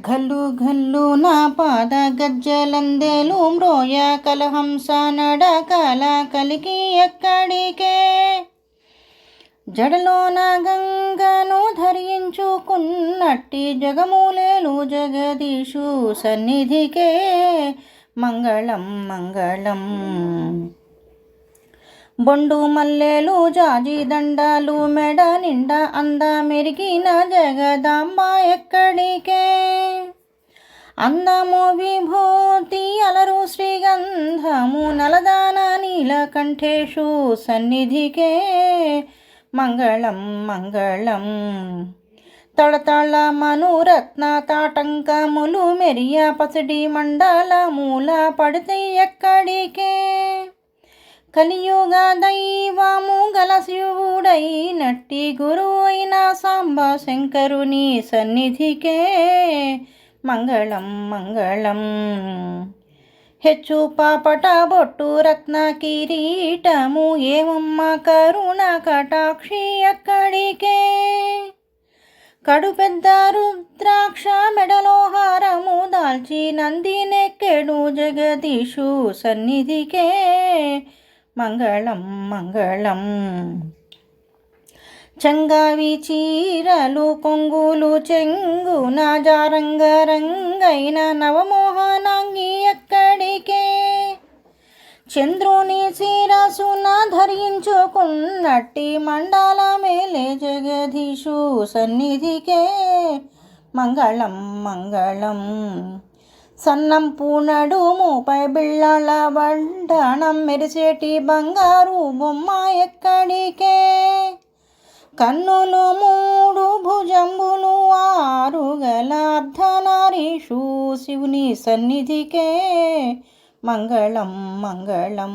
ఘల్లు ఘల్లు నా పాద గజ్జలందేలు మ్రోయ కలహంస నడకల కలిగి ఎక్కడికే? జడలోన గంగను ధరించుకున్నట్టి జగమూలేలు జగదీషు సన్నిధికే. మంగళం మంగళం. బొండు మల్లెలు జాజి దండాలు మెడ నిండా అందా మెరిగిన జగదాంబ ఎక్కడికే? అందము విభూతి అలరు శ్రీగంధము నలదాన నీలకంఠేషు సన్నిధికే. మంగళం మంగళం. తళతళ మనురత్న తాటంకములు మెరియ పసిడి మండల మూల పడితే ఎక్కడికే? కలియుగ దైవము గల శివుడై నట్టి గురువు అయిన సాంబ శంకరుని సన్నిధికే మంగళం మంగళం. హెచ్చు పాపట బొట్టు రత్న కిరీటము ఏమమ్మ కరుణ కటాక్షి అక్కడికే. కడు పెద్ద రుద్రాక్ష మెడలో హారము దాల్చి నందినెక్కెడు జగదీషు సన్నిధికే. మంగళం మంగళం. చంగావి చీరలు కొంగులు చెంగున జారంగరంగైన నవమోహనాంగి ఎక్కడికే చంద్రుని శిరసున ధరించుకున్నట్టి మండల మేలే జగదీషు సన్నిధికే. మంగళం మంగళం. సన్నం పూనడు మూపై బిళ్ళల వడ్డణం మెరిసేటి బంగారు బొమ్మ ఎక్కడికే? కన్నులు మూడు భుజంబులు ఆరు గల అర్ధనారీషు శివుని సన్నిధికే. మంగళం మంగళం.